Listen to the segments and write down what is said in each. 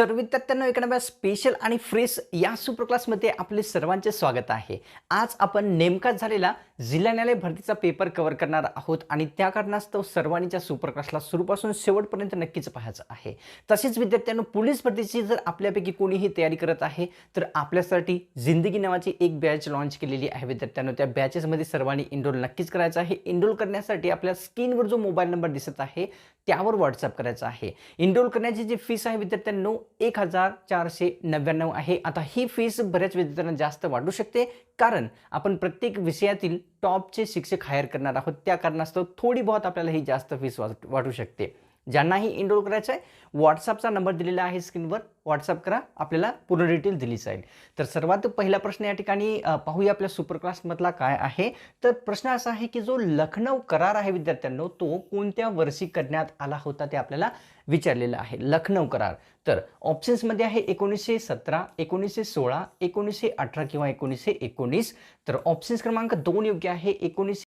तर विद्यार्थ्यांना एखाद्या स्पेशल आणि फ्रेश या सुपर क्लासमध्ये आपले सर्वांचे स्वागत आहे. आज आपण नेमकाच झालेला जिल्हा न्यायालय भरतीचा पेपर कव्हर करणार आहोत आणि त्या कारणास्तव सर्वांच्या सुपर क्लासला सुरूपासून शेवटपर्यंत नक्कीच पाहायचं आहे. तसेच विद्यार्थ्यांनो पोलीस भरतीची जर आपल्यापैकी कोणीही तयारी करत आहे तर आपल्यासाठी जिंदगी नावाची एक बॅच लॉन्च केलेली आहे विद्यार्थ्यांनो. त्या बॅचेसमध्ये सर्वांनी इनरोल नक्कीच करायचं आहे. इनरोल करण्यासाठी आपल्या स्क्रीनवर जो मोबाईल नंबर दिसत आहे त्यावर व्हॉट्सअप करायचा आहे. इनरोल करण्याची जी फीस आहे विद्यार्थ्यांनो एक हजार चारशे नव्याण्णव आहे. आता ही फीस बऱ्याच विद्यार्थ्यांना जास्त वाढू शकते. कारण आपण प्रत्येक विषयातील टॉपचे शिक्षक हायर करणार आहोत. त्या कारणास्तव थोडी बहुत आपल्याला ही जास्त फीस वाट वाटू शकते. ज्यांनाही इनरोल करायचं आहे व्हॉट्सअपचा नंबर दिलेला आहे स्क्रीनवर व्हॉट्सअप करा आपल्याला पूर्ण डिटेल दिली जाईल. तर सर्वात पहिला प्रश्न या ठिकाणी पाहूया आपल्या सुपर क्लासमधला काय आहे. तर प्रश्न असा आहे की जो लखनौ करार आहे विद्यार्थ्यांनो तो कोणत्या वर्षी करण्यात आला होता ते आपल्याला विचारलेलं आहे. लखनौ करार. तर ऑप्शन्समध्ये आहे एकोणीसशे सतरा एकोणीसशे सोळा एकोणीसशे अठरा किंवा एकोणीसशे एकोणीस. तर ऑप्शन्स क्रमांक दोन योग्य आहे एकोणीसशे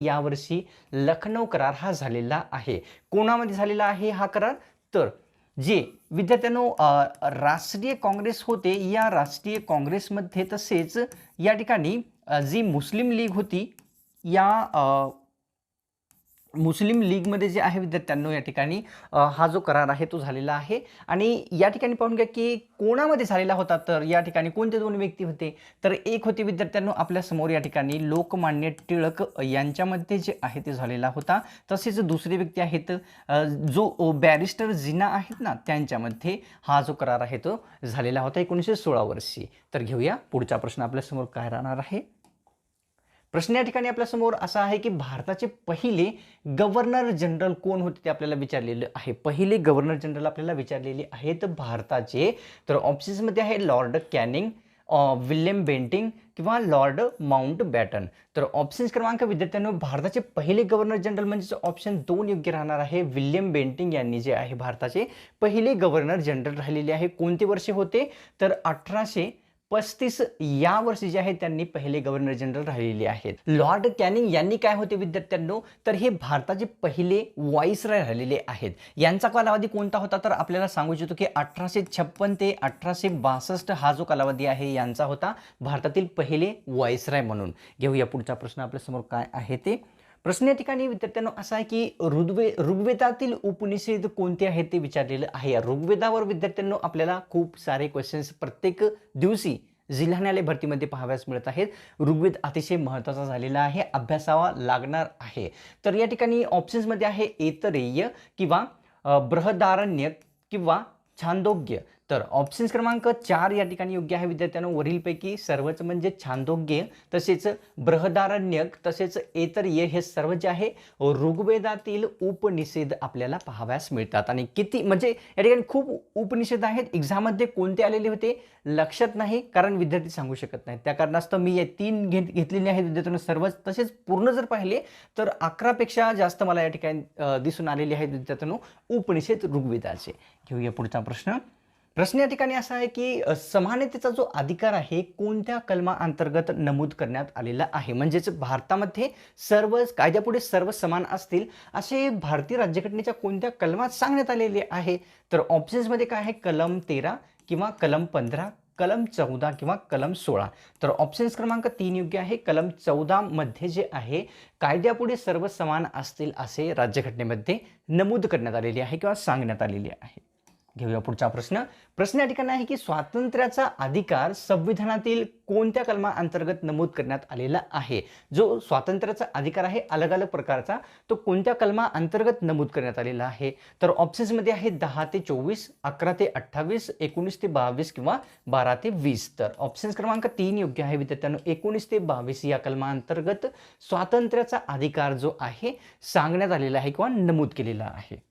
यावर्षी लखनौ करार हा झालेला आहे. कोणामध्ये झालेला आहे हा करार? तर जे विद्यार्थ्यांनो राष्ट्रीय काँग्रेस होते या राष्ट्रीय काँग्रेसमध्ये तसेच या ठिकाणी जी मुस्लिम लीग होती या मुस्लिम लीगमध्ये जे आहे विद्यार्थ्यांनो या ठिकाणी हा जो करार आहे तो झालेला आहे. आणि या ठिकाणी पाहून घ्या की कोणामध्ये झालेला होता तर या ठिकाणी कोणते दोन व्यक्ती होते? तर एक होते विद्यार्थ्यांनो आपल्यासमोर या ठिकाणी लोकमान्य टिळक यांच्यामध्ये जे आहे ते झालेला होता. तसेच दुसरे व्यक्ती आहेत जो बॅरिस्टर जिना आहेत ना त्यांच्यामध्ये हा जो करार आहे तो झालेला होता एकोणीसशे सोळा वर्षी. तर घेऊया पुढचा प्रश्न आपल्यासमोर काय राहणार आहे? प्रश्न या ठिकाणी आपल्यासमोर असा आहे की भारताचे पहिले गव्हर्नर जनरल कोण होते ते आपल्याला विचारलेलं आहे. पहिले गव्हर्नर जनरल आपल्याला विचारलेले आहेत भारताचे. तर ऑप्शन्समध्ये आहे लॉर्ड कॅनिंग विल्यम बेंटिंग किंवा लॉर्ड माउंट बॅटन तर ऑप्शन्स क्रमांक विद्यार्थ्यांनो भारताचे पहिले गव्हर्नर जनरल म्हणजे ऑप्शन दोन योग्य राहणार आहे विल्यम बेंटिंग यांनी जे आहे भारताचे पहिले गव्हर्नर जनरल राहिलेले आहे. कोणते वर्षे होते? तर अठराशे पस्तीस या वर्षी जे आहे त्यांनी पहिले गव्हर्नर जनरल राहिलेले आहेत. लॉर्ड कॅनिंग यांनी काय होते विद्यार्थ्यांनो? तर हे भारताचे पहिले व्हाईसराय राहिलेले आहेत. यांचा कालावधी कोणता होता? तर आपल्याला सांगू इच्छितो की अठराशे छप्पन ते अठराशे बासष्ट हा जो कालावधी आहे यांचा होता भारतातील पहिले व्हाईसराय म्हणून. घेऊया पुढचा प्रश्न आपल्यासमोर काय आहे ते. प्रश्न या ठिकाणी विद्यार्थ्यांनो असा आहे की ऋग्वे ऋग्वेदातील उपनिषेद कोणते आहेत ते विचारलेलं आहे. या ऋग्वेदावर विद्यार्थ्यांनो आपल्याला खूप सारे क्वेश्चन्स प्रत्येक दिवशी जिल्हा न्यायालय भरतीमध्ये पाहाव्यास मिळत आहेत. ऋग्वेद अतिशय महत्त्वाचा झालेला आहे अभ्यासावा लागणार आहे. तर या ठिकाणी ऑप्शन्समध्ये आहे एतरेय किंवा बृहदारण्य किंवा छांदोग्य. तर ऑप्शन्स क्रमांक चार या ठिकाणी योग्य आहे विद्यार्थ्यांनो. वरीलपैकी सर्वच म्हणजे छांदोग्य तसेच बृहदारण्यक तसेच एतरीय हे सर्व जे आहे ऋग्वेदातील उपनिषेध आपल्याला पाहाव्यास मिळतात. आणि किती म्हणजे या ठिकाणी खूप उपनिषेध आहेत. एक्झाममध्ये कोणते आलेले होते? लक्षात नाही कारण विद्यार्थी सांगू शकत नाहीत. त्या कारणास्तव मी या तीन घेत घेतलेले आहेत विद्यार्थ्यांना. सर्वच तसेच पूर्ण जर पाहिले तर अकरापेक्षा जास्त मला या ठिकाणी दिसून आलेले आहेत विद्यार्थ्यांनो उपनिषेध ऋग्वेदाचे. घेऊया पुढचा प्रश्न. प्रश्न या ठिकाणी असा आहे की समानतेचा जो अधिकार आहे कोणत्या कलमा अंतर्गत नमूद करण्यात आलेला आहे? म्हणजेच भारतामध्ये सर्व कायद्यापुढे सर्व समान असतील असे भारतीय राज्यघटनेच्या कोणत्या कलमात सांगण्यात आलेले आहे? तर ऑप्शन्समध्ये काय आहे? कलम तेरा किंवा कलम पंधरा कलम चौदा किंवा कलम सोळा. तर ऑप्शन्स क्रमांक तीन योग्य आहे. कलम चौदामध्ये जे आहे कायद्यापुढे सर्व समान असतील असे राज्यघटनेमध्ये नमूद करण्यात आलेले आहे किंवा सांगण्यात आलेले आहे. घेऊया पुढचा प्रश्न. प्रश्न या ठिकाणी आहे की स्वातंत्र्याचा अधिकार संविधानातील कोणत्या कलमा अंतर्गत नमूद करण्यात आलेला आहे? जो स्वातंत्र्याचा अधिकार आहे अलग अलग प्रकारचा तो कोणत्या कलमा अंतर्गत नमूद करण्यात आलेला आहे? तर ऑप्शन्समध्ये आहे दहा ते चोवीस अकरा ते अठ्ठावीस एकोणीस ते बावीस किंवा बारा ते वीस. तर ऑप्शन्स क्रमांक तीन योग्य आहे विद्यार्थ्यांनो. एकोणीस ते बावीस या कलमा अंतर्गत स्वातंत्र्याचा अधिकार जो आहे सांगण्यात आलेला आहे किंवा नमूद केलेला आहे.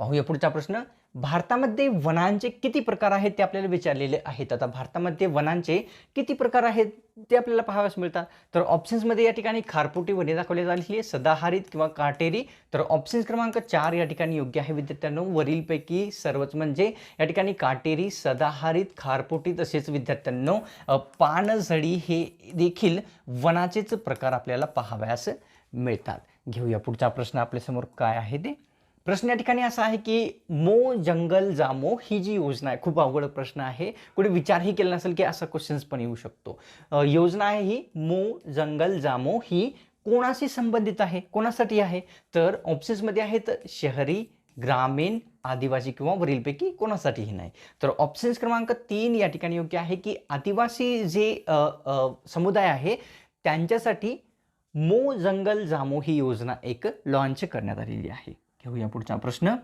पाहूया पुढचा प्रश्न. भारतामध्ये वनांचे किती प्रकार आहेत ते आपल्याला विचारलेले आहेत. आता भारतामध्ये वनांचे किती प्रकार आहेत ते आपल्याला पाहाव्यास मिळतात. तर ऑप्शन्समध्ये या ठिकाणी खारपोटी वने दाखवली झालेली आहे सदाहरित किंवा काटेरी. तर ऑप्शन्स क्रमांक चार या ठिकाणी योग्य आहे विद्यार्थ्यांनो. वरीलपैकी सर्वच म्हणजे या ठिकाणी काटेरी सदाहरित खारपोटी तसेच विद्यार्थ्यांनो पानझडी हे देखील वनाचेच प्रकार आपल्याला पाहाव्यास मिळतात. घेऊया पुढचा प्रश्न आपल्यासमोर काय आहे ते. प्रश्न या ठिकाणी असा आहे की मो जंगल जामो ही जी योजना आहे खूप अवघड प्रश्न आहे. कुठे विचारही केला नसेल की असा क्वेश्चन्स पण येऊ शकतो. योजना आहे ही मो जंगल जामो ही कोणाशी संबंधित आहे? कोणासाठी आहे? तर ऑप्शन्समध्ये आहेत शहरी ग्रामीण आदिवासी किंवा वरीलपैकी कोणासाठीही नाही. तर ऑप्शन्स क्रमांक तीन या ठिकाणी योग्य आहे की आदिवासी जे समुदाय आहे त्यांच्यासाठी मो जंगल जामो ही योजना एक लॉन्च करण्यात आलेली आहे. घेऊया पुढचा प्रश्न.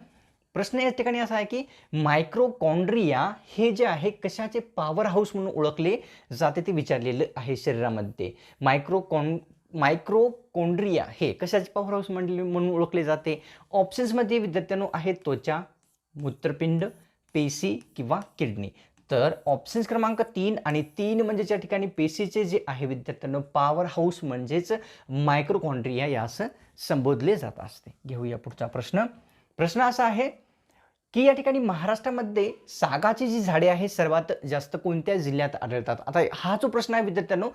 प्रश्न या ठिकाणी असा आहे की मायक्रोकॉन्ड्रिया हे जे आहे कशाचे पॉवर हाऊस म्हणून ओळखले जाते ते विचारलेलं आहे शरीरामध्ये. मायक्रोकॉन मायक्रोकोंड्रिया हे कशाचे पॉवर हाऊस म्हणले म्हणून ओळखले जाते? ऑप्शन्समध्ये विद्यार्थ्यांनो आहेत त्वचा मूत्रपिंड पेशी किंवा किडनी. तर ऑप्शन्स क्रमांक तीन आणि तीन म्हणजे ज्या ठिकाणी पेशीचे जे आहे विद्यार्थ्यांनो पॉवर हाऊस म्हणजेच मायक्रोकॉन्ड्रिया यास संबोधले जात असते. घेऊया पुढचा प्रश्न. प्रश्न असा आहे की या ठिकाणी महाराष्ट्रामध्ये सागाची जी झाडे आहे सर्वात जास्त कोणत्या जिल्ह्यात आढळतात? आता हा जो प्रश्न आहे विद्यार्थ्यांनो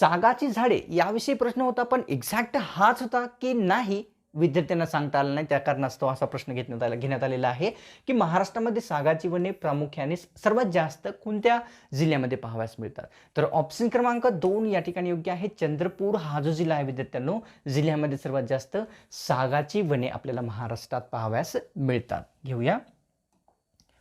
सागाची झाडे याविषयी प्रश्न होता पण एक्झॅक्ट हाच होता की नाही विद्यार्थ्यांना सांगता आलं नाही त्या कारणास्तव असा प्रश्न घेण्यात आला घेण्यात आलेला आहे की महाराष्ट्रामध्ये सागाची वने प्रामुख्याने सर्वात जास्त कोणत्या जिल्ह्यामध्ये पाहाव्यास मिळतात? तर ऑप्शन क्रमांक दोन या ठिकाणी योग्य आहे. चंद्रपूर हा जो जिल्हा आहे विद्यार्थ्यांनो जिल्ह्यामध्ये सर्वात जास्त सागाची वने आपल्याला महाराष्ट्रात पाहाव्यास मिळतात. घेऊया.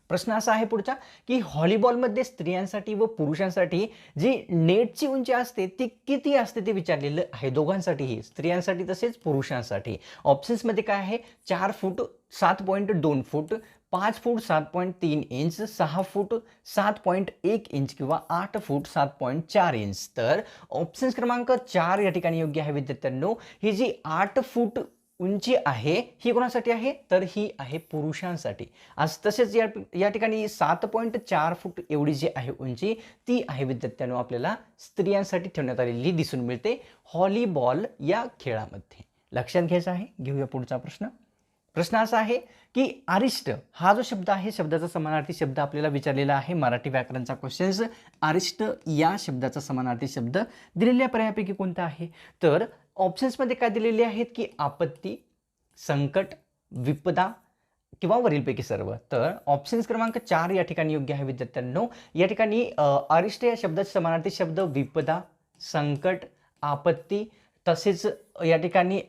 प्रश्न असा आहे पुढचा की व्हॉलीबॉलमध्ये स्त्रियांसाठी व पुरुषांसाठी जी नेटची उंची असते ती किती असते ते विचारलेलं आहे दोघांसाठीही. स्त्रियांसाठी तसेच पुरुषांसाठी. ऑप्शन्समध्ये काय आहे? चार फूट सात पॉईंट दोन फूट पाच फूट सात पॉईंट तीन इंच सहा फूट सात पॉईंट एक इंच किंवा आठ फूट सात पॉईंट चार इंच. तर ऑप्शन्स क्रमांक चार या ठिकाणी योग्य आहे विद्यार्थ्यांनो. ही जी आठ फूट उंची आहे ही कोणासाठी आहे? तर ही आहे पुरुषांसाठी. आज तसेच या या ठिकाणी सात पॉईंट चार फूट एवढी जी आहे उंची ती आहे विद्यार्थ्यांनो आपल्याला स्त्रियांसाठी ठेवण्यात आलेली दिसून मिळते. हॉलीबॉल या खेळामध्ये. लक्षात घ्यायचं आहे? घेऊया पुढचा प्रश्न. प्रश्न असा आहे की आरिष्ट हा जो शब्द आहे शब्दाचा समानार्थी शब्द आपल्याला विचारलेला आहे मराठी व्याकरणचा क्वेश्चन्स आरिष्ट या शब्दाचा समानार्थी शब्द दिलेल्या पर्यायापैकी कोणता आहे? तर ऑप्शन्समध्ये काय दिलेले आहेत की आपत्ती संकट विपदा किंवा वरीलपैकी सर्व. तर ऑप्शन्स क्रमांक चार या ठिकाणी योग्य आहे विद्यार्थ्यांनो. या ठिकाणी अरिष्ट या शब्दाचे समानार्थी शब्द विपदा संकट आपत्ती तसेच या ठिकाणी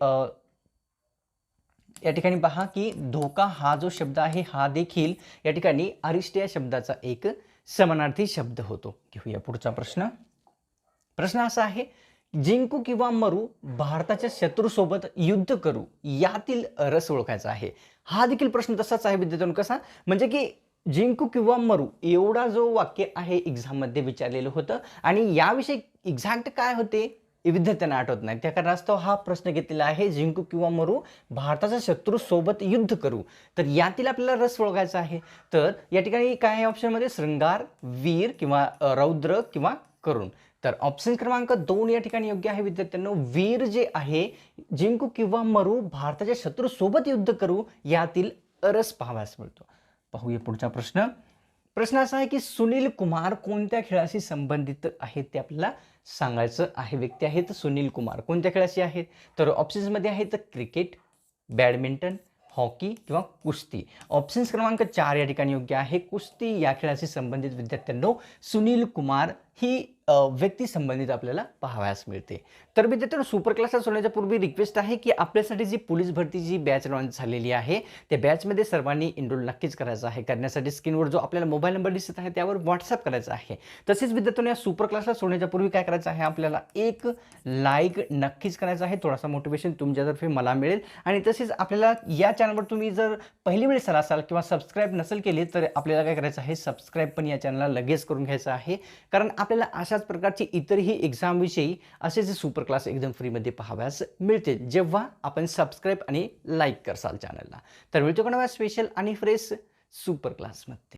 या ठिकाणी पहा की धोका हा जो शब्द आहे हा देखील या ठिकाणी अरिष्ट या शब्दाचा एक समानार्थी शब्द होतो. घेऊया पुढचा प्रश्न. प्रश्न असा आहे जिंकू किंवा मरू भारताच्या शत्रूसोबत युद्ध करू यातील रस ओळखायचा आहे. हा देखील प्रश्न तसाच आहे विद्यार्थ्यांनो कसा? म्हणजे की जिंकू किंवा मरू एवढा जो वाक्य आहे एक्झाममध्ये विचारलेलं होतं आणि याविषयी एक्झॅक्ट काय होते? विद्यार्थ्यांना आठवत नाही. त्या कारणास्तव हा प्रश्न घेतलेला आहे जिंकू किंवा मरू भारताच्या शत्रू सोबत युद्ध करू. तर यातील आपल्याला रस ओळखायचा आहे. तर या ठिकाणी काय ऑप्शनमध्ये शृंगार वीर किंवा रौद्र किंवा करून. तर ऑप्शन क्रमांक दोन या ठिकाणी योग्य आहे विद्यार्थ्यांनो. वीर जे आहे जिंकू किंवा मरू भारताच्या शत्रूसोबत युद्ध करू यातील रस पाहाव्यास मिळतो. पाहूया पुढचा प्रश्न. प्रश्न असा आहे की सुनील कुमार कोणत्या खेळाशी संबंधित आहेत ते आपल्याला सांगायचं आहे. व्यक्ती आहेत सुनील कुमार. कोणत्या खेळाशी आहेत? तर ऑप्शन्समध्ये आहेत क्रिकेट बॅडमिंटन हॉकी किंवा कुस्ती. ऑप्शन्स क्रमांक चार या ठिकाणी योग्य आहे. कुस्ती या खेळाशी संबंधित विद्यार्थ्यांनो सुनील कुमार ही व्यक्ती संबंधित आपल्याला पाहावयास मिळते. तर विद्यार्थ्यांनो सुपर क्लासला होण्याच्या पूर्वी रिक्वेस्ट आहे की आपल्यासाठी जी पोलीस भरतीची बॅच लॉन्च झालेली आहे त्या बॅचमध्ये सर्वांनी एनरोल नक्कीच करायचं आहे. करण्यासाठी स्क्रीनवर जो आपल्याला मोबाईल नंबर दिसत आहे त्यावर व्हॉट्सअप करायचा आहे. तसेच विद्यार्थ्यांनो या सुपर क्लासला सोडण्याच्या पूर्वी काय करायचं आहे आपल्याला एक लाईक नक्कीच करायचं आहे. थोडासा मोटिवेशन तुमच्यातर्फे मला मिळेल. आणि तसेच आपल्याला या चॅनलवर तुम्ही जर पहिली वेळेस आला असाल किंवा सबस्क्राईब नसेल केली तर आपल्याला काय करायचं आहे सबस्क्राईब पण या चॅनलला लगेच करून घ्यायचं आहे. कारण आपल्याला अशाच प्रकारची इतरही एक्झामविषयी असेच सुपर क्लास एकदम फ्रीमध्ये पाहाव्यास मिळतील. जेव्हा आपण सबस्क्राईब आणि लाईक करसाल चॅनलला तर मिळतो का नव्या स्पेशल आणि फ्रेश सुपर क्लासमध्ये